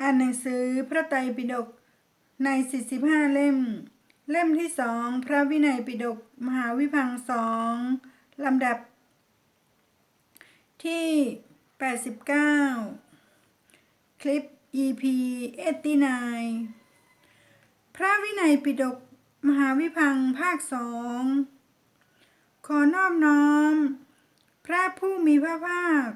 อ่านหนังสือพระไตรปิฎกใน 45 เล่ม เล่มที่สองพระวินัยปิฎกมหาวิพังสองลำดับ ที่ 89 คลิป EP 89พระวินัยปิฎกมหาวิพังภาคสองขอนอบน้อม พระผู้มีพระภาค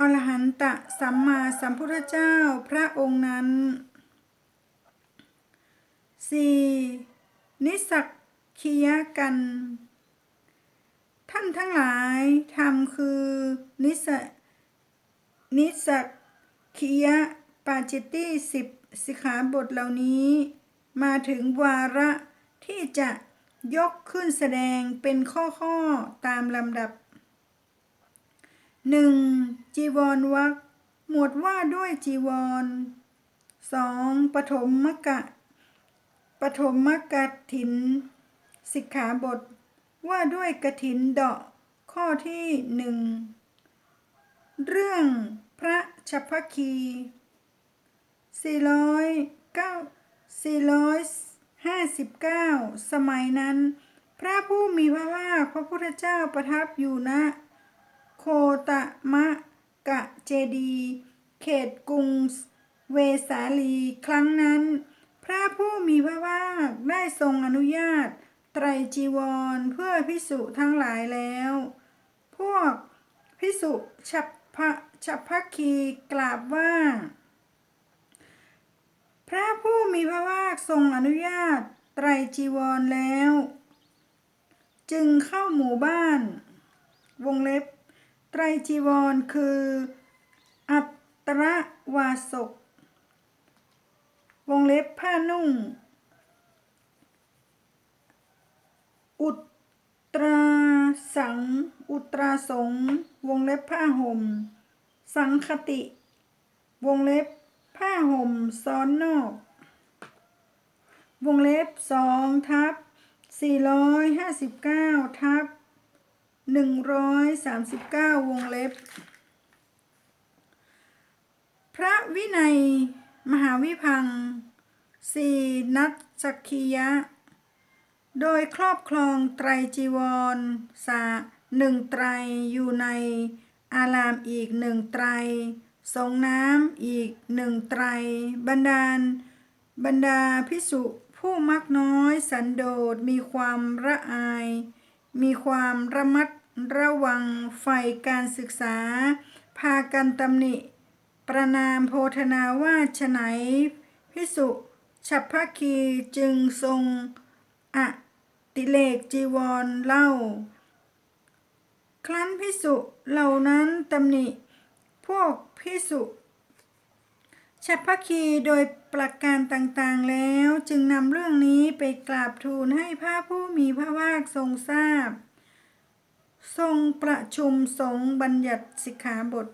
อรหันตะสัมมาสัมพุทธเจ้าพระองค์นั้น 4. นิสักคียกัน ท่านทั้งหลายทำคือ นิสนิสักคียปาจิตติสิบสิกขาบทเหล่านี้ มาถึงวาระที่จะยกขึ้นแสดงเป็นข้อ ๆ ตามลำดับ หนึ่งจีวรวักหมวดว่าด้วยจีวรสองปฐมมกะปฐมมกะถิน สิกขาบท ว่าด้วยกถินเดาะข้อที่หนึ่งเรื่องพระชัพคี 409 459 สมัยนั้น พระผู้มีพระภาคพระพุทธเจ้าประทับอยู่ณโคตมะกะเจดี เขตกรุงเวสาลีครั้งนั้น พระผู้มีพระภาคได้ทรงอนุญาต ไตรจีวรเพื่อพิสุทั้งหลายแล้ว พวกพิสุฉับพะฉับพักคีกราบว่า พระผู้มีพระภาคทรงอนุญาต ไตรจีวรแล้ว จึงเข้าหมู่บ้าน วงเล็บ ไตรจีวรคือ อัตรวาสก วงเล็บผ้านุ่ง อุตราสัง อุตราสง วงเล็บผ้าห่ม สังคติ วงเล็บผ้าห่มซ้อนนอก วงเล็บสองทับสี่ร้อยห้าสิบเก้าทับ หนึ่งร้อยสามสิบเก้าวงเล็บ พระวินัย มหาวิพังสี่นัตสักคียะ โดยครอบครองไตรจีวรสาหนึ่งไตรอยู่ในอารามอีกหนึ่งไตรสงน้ำอีกหนึ่งไตร บรรดาล บรรดาพิสุผู้มักน้อยสันโดษมีความระอาย มีความระมัดระวังใฝ่การศึกษา พากันตำหนิ ประนามโพธนาว่าฉไหน พิสุฉัพพคีจึงทรงอะติเลกจีวรเล่า ครั้นพิสุเหล่านั้นตำหนิ พวกพิสุฉัพพคีโดย ประการต่างๆแล้วจึงนำเรื่องนี้ไปกราบทูลให้พระผู้มีพระภาคทรงทราบ ทรงประชุมสงฆ์บัญญัติสิกขาบท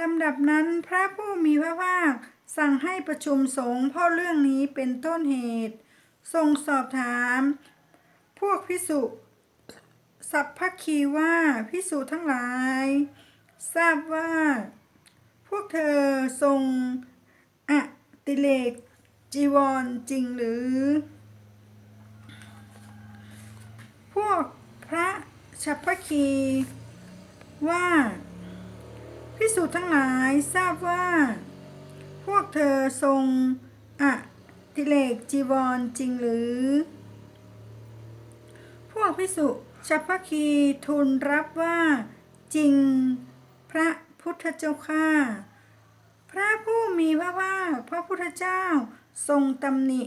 ลำดับนั้นพระผู้มีพระภาคสั่งให้ประชุมสงฆ์เพราะเรื่องนี้เป็นต้นเหตุ ทรงสอบถาม พวกพิสุสัพพคีว่าพิสุทั้งหลาย ทราบว่า พวกเธอทรง ติเลกจีวรจริงหรือ พวกพระชัพพคีว่าพิสูจน์ทั้งหลายทราบว่า พวกเธอทรงอะติเลกจีวรจริงหรือ พวกพิสุชัพพคีทูลรับว่าจริงพระพุทธเจ้าข้า พระผู้มีพระภาคพระพุทธเจ้าทรงตำหนิ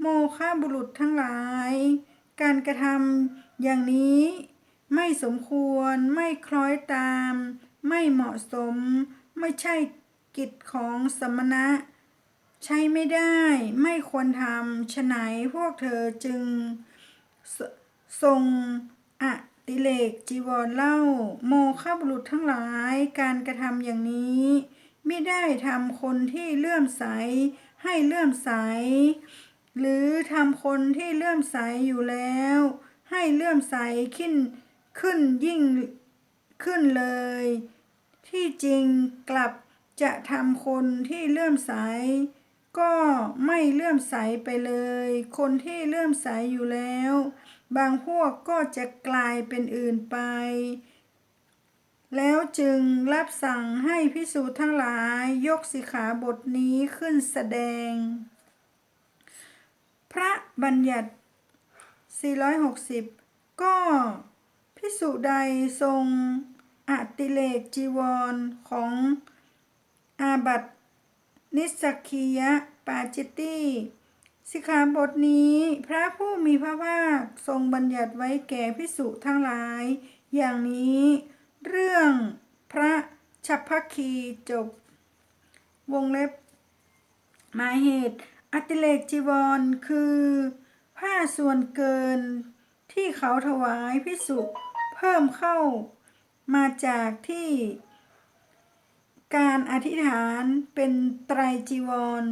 โมฆะบุรุษทั้งหลาย การกระทำอย่างนี้ไม่สมควรไม่คล้อยตาม ไม่เหมาะสม ไม่ใช่กิจของสมณะ ใช้ไม่ได้ไม่ควรทำฉะไหนพวกเธอจึงทรงอติเลกจีวรเล่า โมฆะบุรุษทั้งหลายการกระทำอย่างนี้ ไม่ได้ทำคนที่เลื่อมใสให้เลื่อมใส หรือทำคนที่เลื่อมใสอยู่แล้ว ให้เลื่อมใสขึ้นขึ้นยิ่งขึ้นเลย ที่จริงกลับจะทำคนที่เลื่อมใส ก็ไม่เลื่อมใสไปเลย คนที่เลื่อมใสอยู่แล้ว บางพวกก็จะกลายเป็นอื่นไป แล้วจึงรับสั่งให้พิสูจน์ทั้งหลายยกสิขาบทนี้ขึ้นแสดง พระบัญญัติ 460 ก็พิสุใดทรงอติเลกจีวรของอาบัตินิสกียะปาจิตตีสิขาบทนี้พระผู้มีพระภาคทรงบัญญัติไว้แก่พิสุทั้งหลาย อย่างนี้ เรื่องพระชัพพคีจบ วงเล็บ หมายเหตุ อติเลกจีวรคือ ผ้าส่วนเกินที่เขาถวายพิสุเพิ่มเข้ามาจากที่ การอธิษฐานเป็นไตรจีวร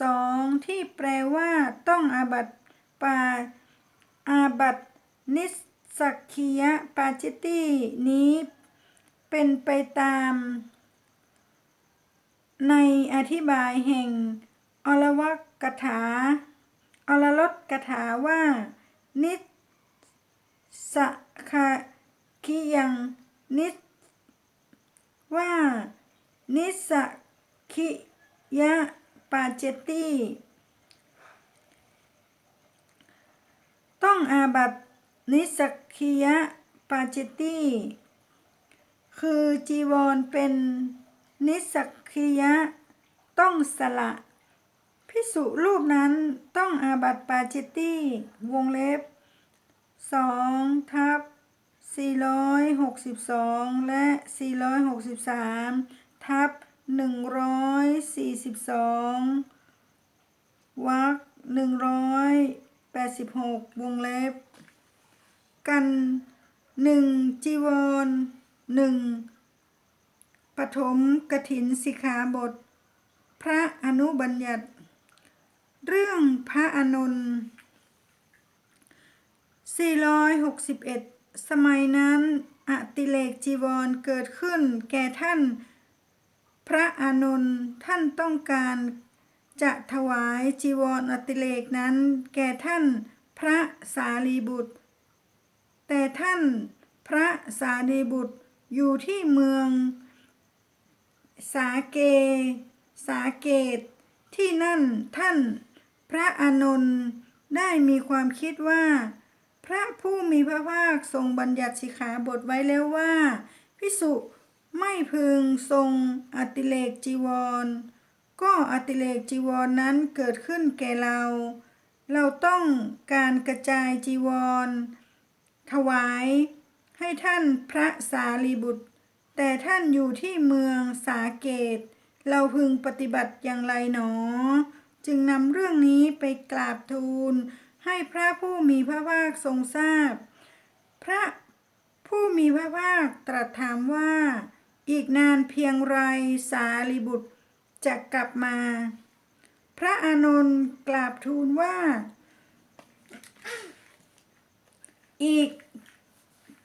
สองที่แปลว่าต้องอาบัตปาอาบัตนิส สักคียะปาจิตตีนี้เป็นไปตาม ในอธิบายแห่งอรวกถาอรลดกถาว่า นิสสะคาคิยังนิสว่า นิสสะคิยะปาเจตตีต้องอาบัต นิสสคิยะปาเจตตีคือจีวรเป็นนิสสคิยะ ต้องสละ พิสุรูปนั้นต้องอาบัติปาจิตตีวงเล็บสองทับสี่ร้อยหกสิบสองและสี่ร้อยหกสิบสามทับหนึ่งร้อยสี่สิบสองวรรคหนึ่งร้อยแปดสิบหกวงเล็บ กันหนึ่งจีวรหนึ่งปฐมกถินสิกขาบท พระอนุบัญญัติ เรื่องพระอานน461 สมัยนั้นอติเลกจีวรเกิดขึ้นแก่ท่าน พระอานนท์ท่านต้องการจะถวายจีวรอติเลกนั้น แก่ท่านพระสารีบุตร แต่ท่านพระสารีบุตรอยู่ที่เมือง สาเก สาเกต ที่นั่นท่านพระอานนท์ได้มีความคิดว่า พระผู้มีพระภาคทรงบัญญัติสิกขาบทไว้แล้วว่า พิสุไม่พึงทรงอติเลกจีวร ก็อติเลกจีวรนนั้นเกิดขึ้นแก่เรา เราต้องการกระจายจีวร ถวายให้ท่านพระสารีบุตร แต่ท่านอยู่ที่เมืองสาเกต เราพึงปฏิบัติอย่างไรหนอ จึงนำเรื่องนี้ไปกราบทูล ให้พระผู้มีพระภาคทรงทราบพระผู้มีพระภาคตรัสถามว่า อีกนานเพียงไรสารีบุตรจะกลับมา พระอานนท์กราบทูลว่า อีก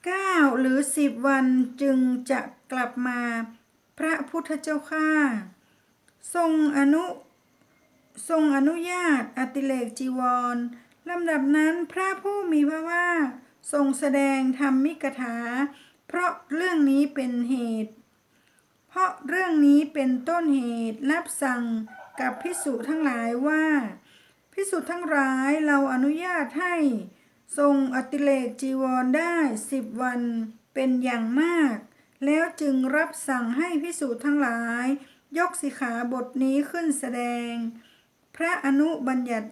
เก้าหรือสิบวันจึงจะกลับมาพระพุทธเจ้าข้าทรงอนุทรงอนุญาตอติเลกจีวรลำดับนั้นพระผู้มีพระภาทรงแสดงธรรมมิกถา เพราะเรื่องนี้เป็นเหตุ เพราะเรื่องนี้เป็นต้นเหตุรับสั่งกับพิสุทั้งหลายว่า พิสุทั้งหลายเราอนุญาตให้ ทรงอติเลกจีวรได้สิบวันเป็นอย่างมาก แล้วจึงรับสั่งให้พิสูจน์ทั้งหลาย ยกสิขาบทนี้ขึ้นแสดง พระอนุบัญญัติ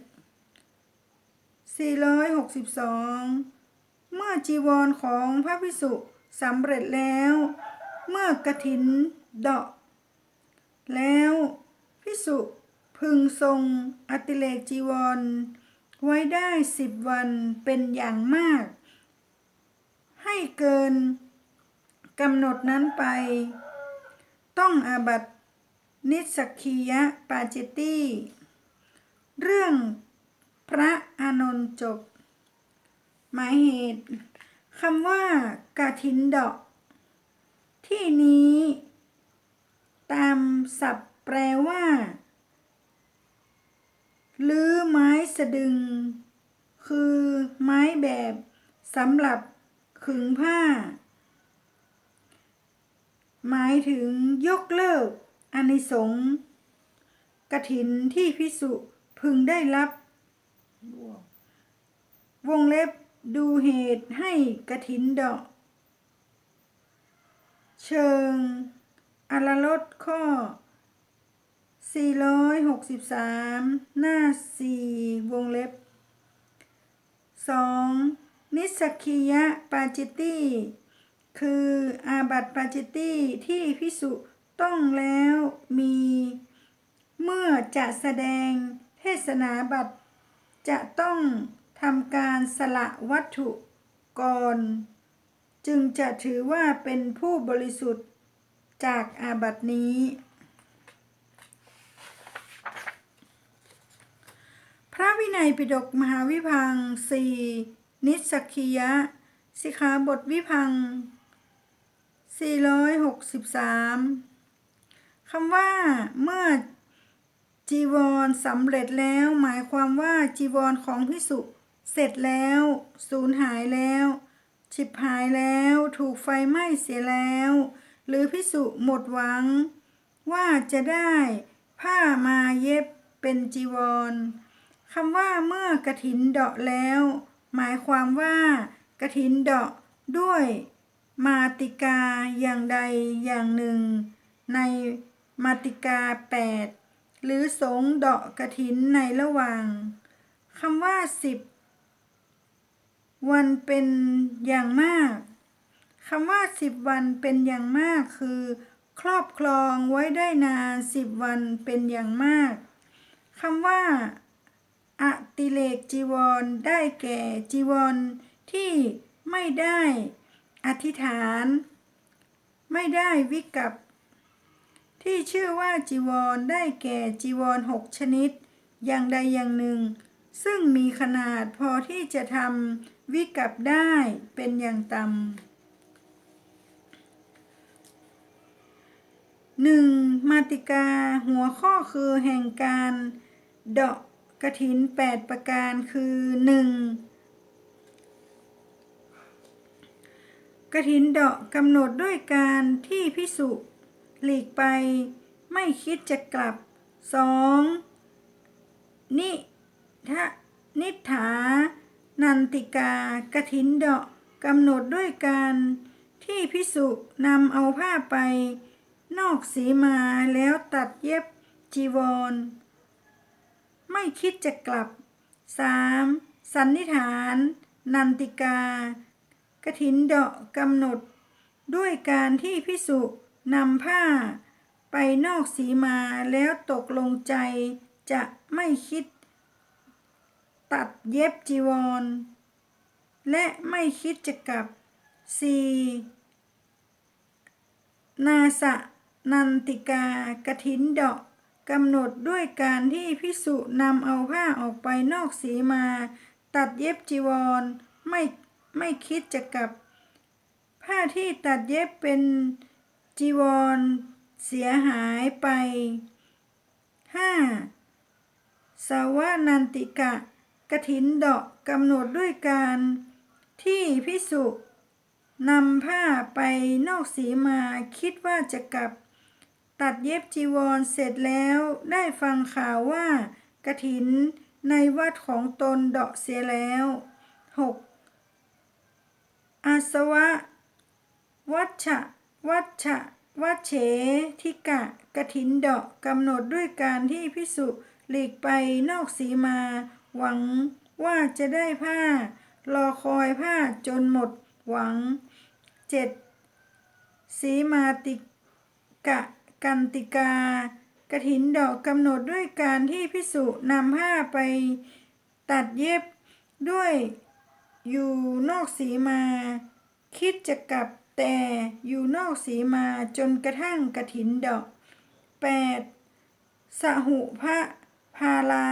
462 เมื่อจีวรของพระพิสุสำเร็จแล้ว เมื่อกระถินเดาะแล้วพิสุพึงทรงอติเลกจีวร ไว้ได้สิบวันเป็นอย่างมาก ให้เกินกำหนดนั้นไป ต้องอาบัตินิสกคียะปาจิตตีเรื่องพระอานนท์จบ หมายเหตุคำว่ากาถินดอก ที่นี้ ตามศัพท์แปลว่า ลื้อไม้สะดึง คือไม้แบบสำหรับขึงผ้า หมายถึงยกเลิกอนิสงส์กถินที่พิสุพึงได้รับ วงเล็บดูเหตุให้กถินดอก เชิงอลรถข้อ 463 หน้า 4 วงเล็บ 2. นิสกคียะปาจิตตีคืออาบัติปาจิตตีที่พิสุต้องแล้วมี เมื่อจะแสดงเทศนาบัตรจะต้องทำการสละวัตถุก่อน จึงจะถือว่าเป็นผู้บริสุทธิ์จากอาบัตินี้ ระวินัยปิฎกมหาวิพังสี่นิสสกคียะ สิกขาบทวิพัง 463 คำว่า เมื่อจีวรสำเร็จแล้ว หมายความว่าจีวรของพิสุเสร็จแล้วสูญหายแล้วฉิบหายแล้วถูกไฟไหม้เสียแล้ว หรือพิสุหมดหวัง ว่าจะได้ผ้ามาเย็บเป็นจีวร คำว่าเมื่อกระถินเดาะแล้ว หมายความว่ากระถินเดาะด้วย มาติกาอย่างใดอย่างหนึ่ง ในมาติกา 8 หรือสงเดาะกระถินในระหว่างคำว่าสิบวันเป็นอย่างมากคำว่าสิบวันเป็นอย่างมากคือ ครอบครองไว้ได้นานสิบวันเป็นอย่างมากคำว่า อติเลกจีวร ได้แก่จีวร ที่ไม่ได้อธิษฐาน ไม่ได้วิกับที่ชื่อว่าจีวร ได้แก่จีวรหกชนิด อย่างใดอย่างหนึ่ง ซึ่งมีขนาดพอที่จะทำวิกับได้เป็นอย่างต่ำหนึ่งมาติกาหัวข้อคือแห่งการเดาะ กระถิน8ประการคือ 1. กระถินเดาะกำหนดด้วยการที่พิสุหลีกไปไม่คิดจะกลับ 2. นิทะนิฐานันติกากระถินเดาะกำหนดด้วยการที่พิสุนำเอาผ้าไป นอกสีมาแล้วตัดเย็บจีวร ไม่คิดจะกลับ 3. สันนิษฐาน นันติกากระถินเดาะกำหนด ด้วยการที่พิสุนำผ้า ไปนอกสีมาแล้วตกลงใจจะไม่คิด ตัดเย็บจีวร และไม่คิดจะกลับ 4. นาสะนันติกากระถินเดาะ กำหนดด้วยการที่พิสุนำเอาผ้าออกไปนอกสีมา ตัดเย็บจีวร ไม่ไม่คิดจะกลับ ผ้าที่ตัดเย็บเป็นจีวร เสียหายไป 5. สาวนันติกะกระถินเดาะกำหนดด้วยการที่พิสุนำผ้าไปนอกสีมาคิดว่าจะกลับ ตัดเย็บจีวรเสร็จแล้วได้ฟังข่าวว่ากระถินในวัดของตนเดาะเสียแล้ว 6. อาสวะ วัชชะวัชชะวัชเฉทิกะกระถินเดาะกำหนดด้วยการที่พิสุหลีกไปนอกสีมา หวังว่าจะได้ผ้า รอคอยผ้าจนหมดหวัง 7. สีมาติกะ กันติกากระถินดอกกำหนดด้วยการที่พิสุนำผ้าไปตัดเย็บด้วยอยู่นอกสีมา คิดจะกลับแต่อยู่นอกสีมาจนกระทั่งกระถินดอก 8. สหุพระพาลา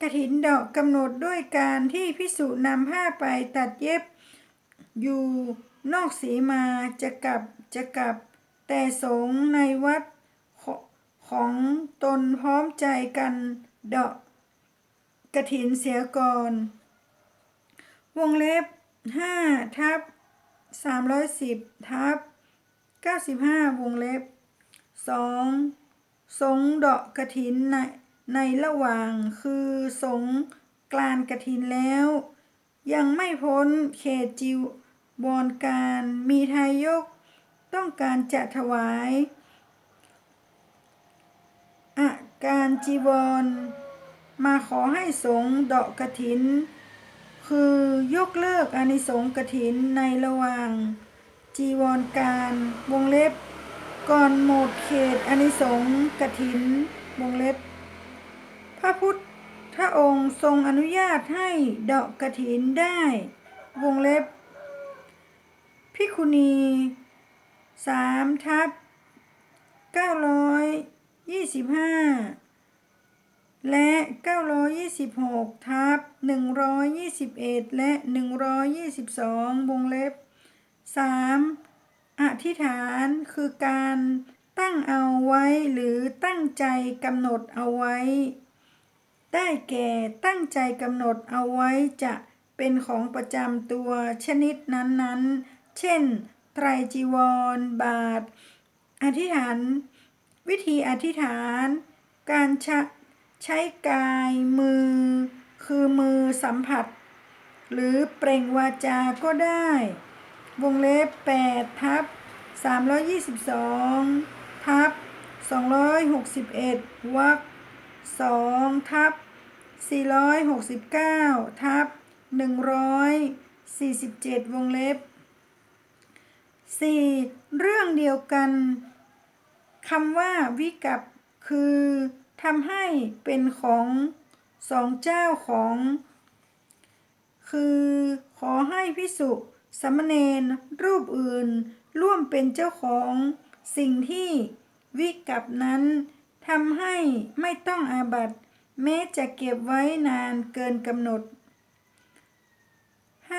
กระถินดอกกำหนดด้วยการที่พิสุนำผ้าไปตัดเย็บ อยู่นอกสีมาจะกลับจะกลับ แต่สงฆ์ในวัดของตนพร้อมใจกันเดาะกระถินเสียก่อน วงเล็บ5ทับ310ทับ95 วงเล็บ 2. สงเดาะกระถินในในระหว่างคือสงกลานกระถินแล้ว ยังไม่พ้นเขตจิวบรการมีทายก ต้องการจะถวายอาการจีวร มาขอให้สงเดาะกระถิน คือยกเลิกอานิสงส์กฐินในระหว่าง จีวรการวงเล็บ ก่อนหมดเขตอานิสงส์กฐินวงเล็บ พระพุทธองค์ทรงอนุญาตให้เดาะกฐินได้ วงเล็บพิคุณี สามทับเก้าร้อยยี่สิบห้าและ926ทับ121และ122วงเล็บ 3. อธิษฐานคือการตั้งเอาไว้หรือตั้งใจกำหนดเอาไว้ ได้แก่ตั้งใจกำหนดเอาไว้จะเป็นของประจำตัวชนิดนั้นๆ เช่น ไตรจีวร บาท อธิษฐาน วิธีอธิษฐาน การชะใช้กายมือ คือมือสัมผัส หรือเปล่งวาจาก็ได้ วงเล็บ8ทับ322ทับ261วรรค2ทับ469ทับ147 วงเล็บ 4. เรื่องเดียวกันคำว่าวิกับคือทำให้เป็นของสองเจ้าของ คือขอให้พิสุสามเณรรูปอื่น ร่วมเป็นเจ้าของสิ่งที่วิกับนั้นทำให้ไม่ต้องอาบัตแม้จะเก็บไว้นานเกินกำหนด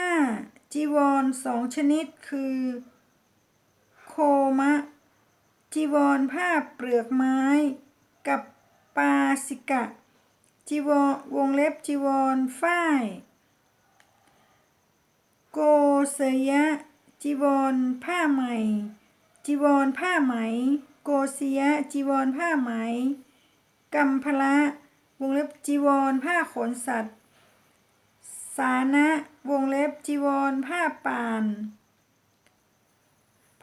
5. จีวรสองชนิดคือ โคมะ จีวรผ้าเปลือกไม้ กับปาสิกะ จีวรวงเล็บจีวรฝ้าย โกเสยะ จีวรผ้าไหม จีวรผ้าไหม โกเสยะ จีวรผ้าไหม กัมพละ วงเล็บจีวรผ้าขนสัตว์ สานะ วงเล็บจีวรผ้าป่าน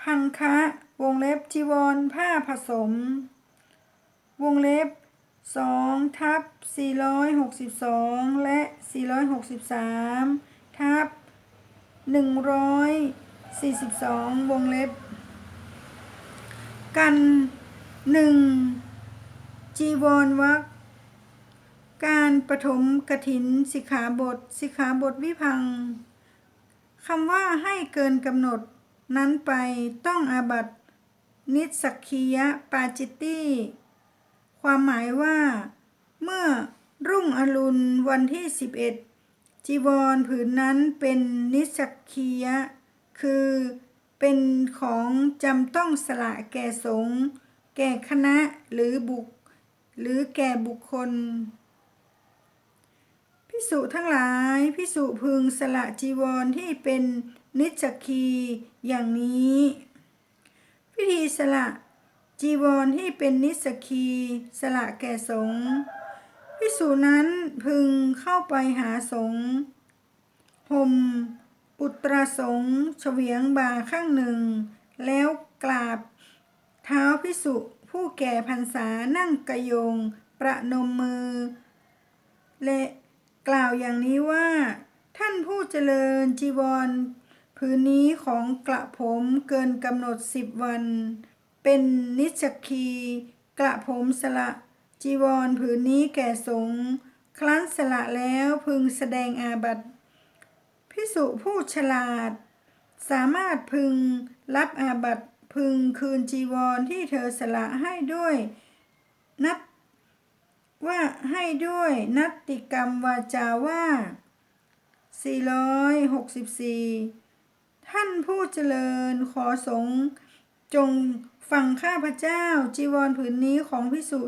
พังคะ วงเล็บจีวรผ้าผสม วงเล็บ2ทับ462และ463ทับ142วงเล็บ กัน 1. จีวรวักการปฐมกถินสิกขาบท สิกขาบทวิพังคำว่าให้เกินกำหนด นั้นไปต้องอาบัตนิสกคียะปาจิตตี้ความหมายว่า เมื่อรุ่งอรุณวันที่ 11 จีวรผืนนั้นเป็นนิสกคียะ คือเป็นของจำต้องสละแก่สงฆ์แก่คณะหรือบุคหรือแก่บุคคลพิสุทั้งหลายพิสุพึงสละจีวรที่เป็นนิจคี อย่างนี้วิธีสละจีวรที่เป็นนิสสคีสละแก่สงฆ์พิสุนั้นพึงเข้าไปหาสงฆ์ห่มอุตรสงฆ์เฉวียงบ่าข้างหนึ่ง แล้วกราบเท้าพิสุผู้แก่พรรษานั่งกระโยง ประนมมือ และกล่าวอย่างนี้ว่า ท่านผู้เจริญจีวร ผืนนี้ของกระผมเกินกำหนดสิบวัน เป็นนิจคีกระผมสละ จีวรผืนนี้แก่สงฆ์ครั้นสละแล้วพึงแสดงอาบัติพิสุผู้ฉลาด สามารถพึงรับอาบัติพึงคืนจีวรที่เธอสละให้ด้วยนัดว่าให้ด้วยนัตติกรรมวาจาว่า 464 ท่านผู้เจริญขอสงฆ์จงฝั่งข้าพเจ้าจีวรผืนนี้ของพิสุ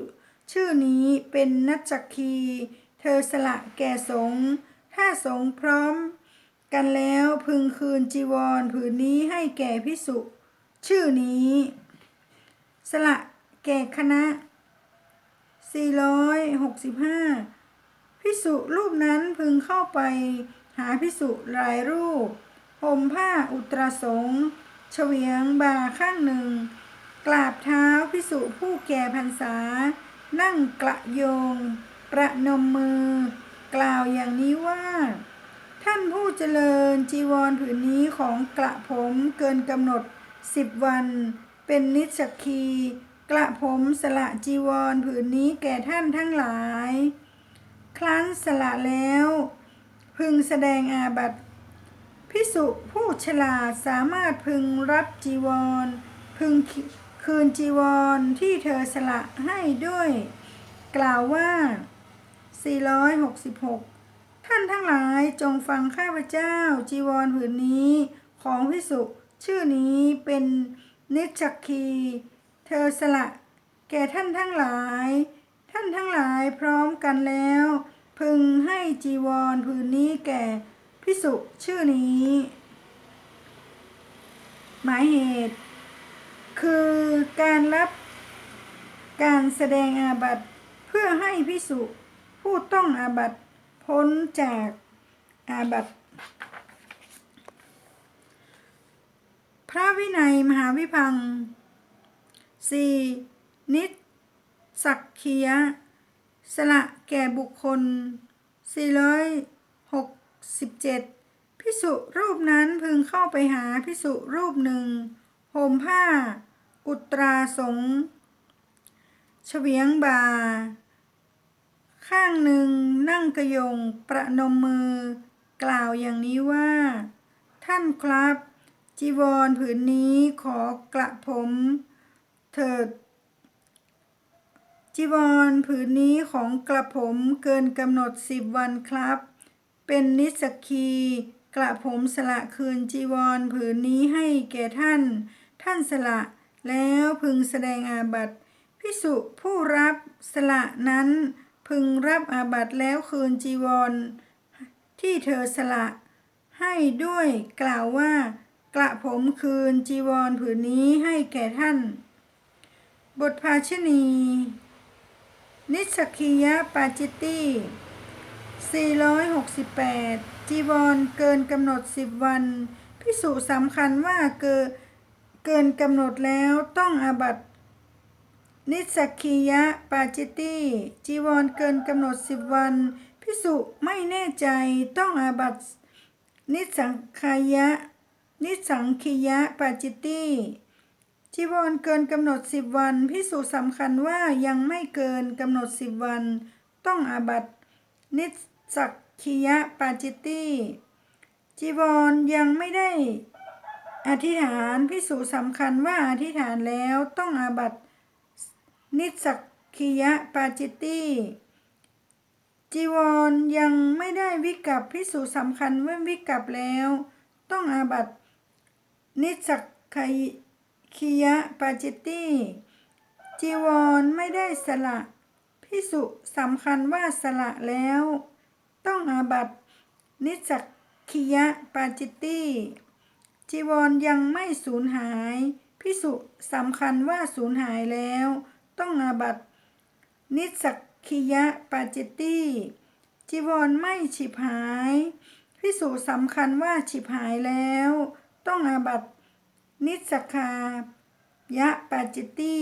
ชื่อนี้เป็นนัจจคี เธอสละแก่สงฆ์ถ้าสงฆ์พร้อม กันแล้วพึงคืนจีวรผืนนี้ให้แก่พิสุชื่อนี้ สละแก่คณะ 465พิสุรูปนั้นพึงเข้าไปหาพิสุหลายรูป ห่มผ้าอุตราสงฆ์เฉวียงบ่าข้างหนึ่ง กราบเท้าพิสุผู้แก่พรรษา นั่งกระโยง ประนมมือ กล่าวอย่างนี้ว่า ท่านผู้เจริญจีวรผืนนี้ของกระผมเกินกำหนดสิบวัน เป็นนิสกี กระผมสละจีวรผืนนี้แก่ท่านทั้งหลาย ครั้นสละแล้ว พึงแสดงอาบัติ พิสุผู้ฉลาดสามารถพึงรับจีวร พึงคืนจีวรที่เธอสละให้ด้วย กล่าวว่า 466 ท่านทั้งหลายจงฟังข้าพเจ้าจีวรผืนนี้ ของพิสุชื่อนี้เป็นนิจคี เธอสละ แก่ท่านทั้งหลาย ท่านทั้งหลายพร้อมกันแล้ว พึงให้จีวรผืนนี้แก่ พิสุชื่อนี้ หมายเหตุ คือการรับการแสดงอาบัติเพื่อให้พิสุผู้ต้องอาบัติพ้นจากอาบัติพระวินัยมหาวิพังค์สี่นิสักเคีย สละแก่บุคคล 467พิสุรูปนั้นพึงเข้าไปหาพิสุรูปหนึ่งห่มผ้า อุตราสงเฉวียงบา ข้างหนึ่งนั่งกระยงประนมมือ กล่าวอย่างนี้ว่า ท่านครับ จีวรผืนนี้ขอกระผม เถิด จีวรผืนนี้ของกระผมเกินกำหนดสิบวันครับ เป็นนิสกีกระผมสละคืนจีวรผืนนี้ให้แก่ท่าน ท่านสละแล้วพึงแสดงอาบัติพิสุผู้รับสละนั้น พึงรับอาบัติแล้วคืนจีวร ที่เธอสละให้ด้วยกล่าวว่ากระผมคืนจีวรผืนนี้ให้แก่ท่าน บทภาชณีนิสกิยะปาจิตตี 468 จีวรเกินกำหนด 10 วัน พิสูจสำคัญว่าเกินเกินกำหนดแล้วต้องอาบัตนิสกิยะปาจิตตีจีวรเกินกำหนด 10 วัน พิสุไม่แน่ใจต้องอาบัตนิสังขายะ นิสังคียะปาจิตตีจีวรเกินกำหนด 10 วัน พิสูจสำคัญว่ายังไม่เกินกำหนด 10 วัน ต้องอาบัตนิส สักคียะปาจิตตีจีวรยังไม่ได้อธิษฐานพิสูจสำคัญว่าอธิษฐานแล้วต้องอาบัตนิสักคียะปาจิตตีจีวรยังไม่ได้วิกับพิสูจสำคัญว่าวิกับแล้ว ต้องอาบัตนิสักคียะปาจิตตีจีวรไม่ได้สละพิสุสำคัญว่าสละแล้ว ต้องอาบัตนิสักคียะปาจิตตีจีวรยังไม่สูญหาย พิสุสำคัญว่าสูญหายแล้ว ต้องอาบัตนิสักคียะปาจิตตีจีวรไม่ฉิบหาย พิสุสำคัญว่าฉิบหายแล้ว ต้องอาบัตนิสกายะปาจิตตี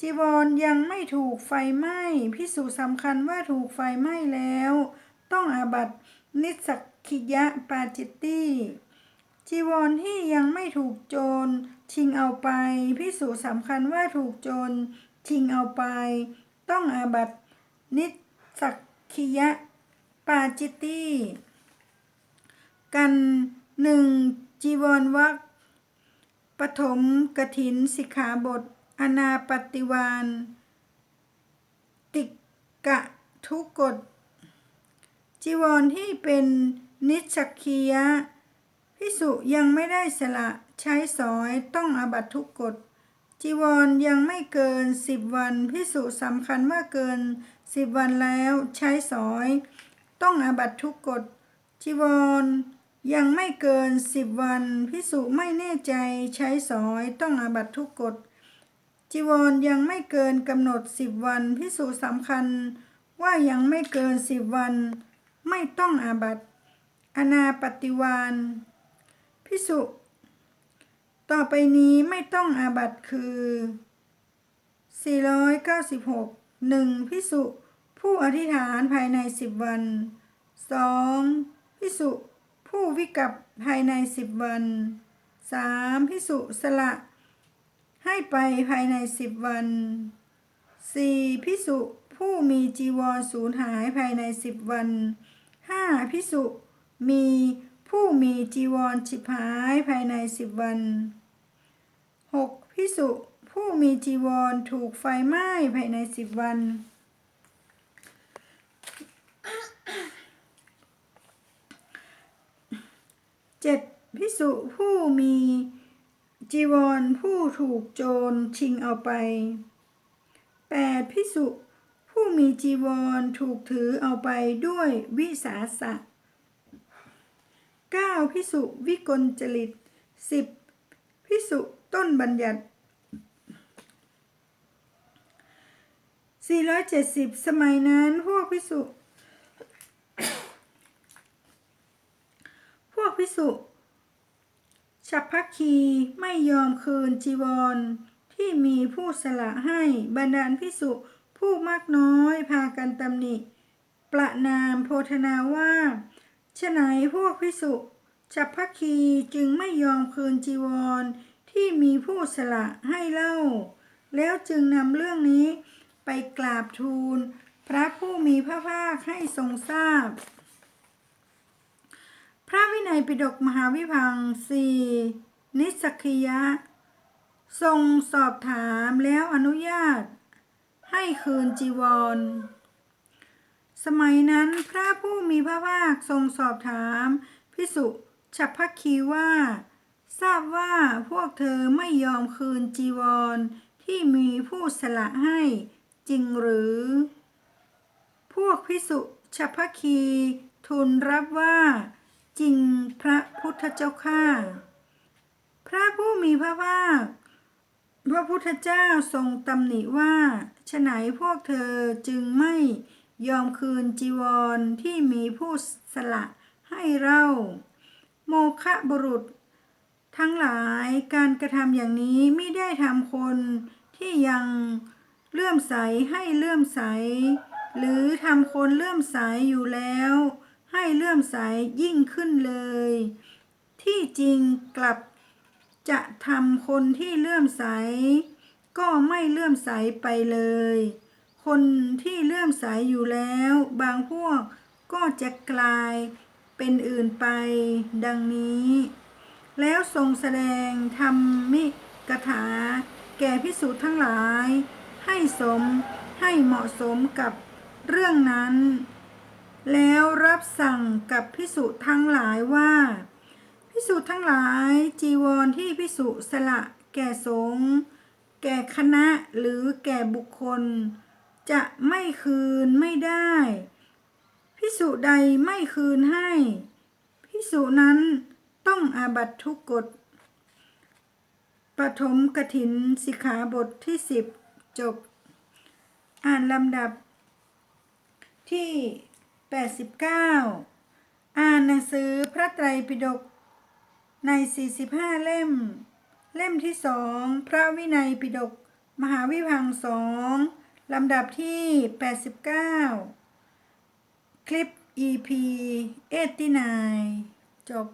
จีวรยังไม่ถูกไฟไหม้ พิสุสำคัญว่าถูกไฟไหม้แล้ว ต้องอาบัตนิสักิยะปาจิตตีจีวรที่ยังไม่ถูกโจรชิงเอาไปพิสุสำคัญว่าถูกโจรชิงเอาไป ต้องอาบัตนิสักิยะปาจิตตีกันหนึ่งจีวรวักปฐมกถินสิกขาบท อนาปฏิวานติกะทุกกฎ จีวรที่เป็นนิสกียะพิสุยังไม่ได้สละใช้สอยต้องอาบัตทุกกฎจีวรยังไม่เกินสิบวันพิสุสำคัญว่าเกินสิบวันแล้วใช้สอย ต้องอาบัตทุกกฎจีวรยังไม่เกินสิบวันพิสุไม่แน่ใจใช้สอยต้องอาบัตทุกกฎจีวรยังไม่เกินกำหนดสิบวันพิสุสำคัญว่ายังไม่เกินสิบวัน ไม่ต้องอาบัตอนาปฏิวานพิสุ ต่อไปนี้ไม่ต้องอาบัตคือ 496 1. พิสุผู้อธิษฐานภายใน 10 วัน 2. พิสุผู้วิกัปภายใน 10 วัน 3. พิสุสละ ให้ไปภายใน 10 วัน 4. พิสุผู้มีจีวรสูญหายภายใน 10 วัน 5. พิสุมีผู้มีจีวรฉิบหายภายใน10วัน 6. พิสุผู้มีจีวรถูกไฟไหม้ภายใน10วัน 7. พิสุผู้มีจีวรผู้ถูกโจรชิงเอาไป 8. พิสุ ผู้มีจีวรถูกถือเอาไปด้วยวิสาสะ 9. พิสุวิกลจริต 10. พิสุต้นบัญญัติ 470 สมัยนั้นพวกพิสุพวกพิสุฉับพักคีไม่ยอมคืนจีวรที่มีผู้สละให้บรรดาลพิสุ ผู้มากน้อยพากันตำหนิ ประนามโพธนาว่าฉะไหนพวกพิสุฉับพักคีจึงไม่ยอมคืนจีวรที่มีผู้สละให้เล่า แล้วจึงนำเรื่องนี้ไปกราบทูล พระผู้มีพระภาคให้ทรงทราบ พระวินัยปิฎกมหาวิพังสีนิสสกิยะ ทรงสอบถามแล้วอนุญาต ให้คืนจีวร สมัยนั้นพระผู้มีพระภาคทรงสอบถามพิสุฉับพักคีว่า ทราบว่าพวกเธอไม่ยอมคืนจีวร ที่มีผู้สละให้จริงหรือ พวกพิสุฉับพักคีทูลรับว่าจริงพระพุทธเจ้าข้าพระผู้มีพระภาคพระพุทธเจ้าทรงตำหนิว่า ฉไหนพวกเธอจึงไม่ยอมคืนจีวรที่มีผู้สละให้เรา โมฆะบุรุษ ทั้งหลายการกระทำอย่างนี้ไม่ได้ทำคนที่ยังเลื่อมใสให้เลื่อมใส หรือทำคนเลื่อมใสอยู่แล้ว ให้เลื่อมใสยิ่งขึ้นเลย ที่จริงกลับจะทำคนที่เลื่อมใส ก็ไม่เลื่อมใสไปเลย คนที่เลื่อมใสอยู่แล้ว บางพวกก็จะกลายเป็นอื่นไปดังนี้ แล้วทรงแสดงธรรมิกถา แก่พิสูจน์ทั้งหลาย ให้สมให้เหมาะสมกับเรื่องนั้น แล้วรับสั่งกับพิสุทั้งหลายว่า พิสุทั้งหลายจีวรที่พิสุสละแก่สงฆ์ แก่คณะหรือแก่บุคคล จะไม่คืนไม่ได้พิสุใดไม่คืนให้พิสุนั้นต้องอาบัตทุกกฎปฐมกถินสิกขาบทที่สิบจบ อ่านลำดับ ที่ 89 อ่านหนังสือพระไตรปิฎกใน 45 เล่ม เล่มที่สองพระวินัยปิฎกมหาวิพังสองลำดับที่ 89 คลิป EP 89จบ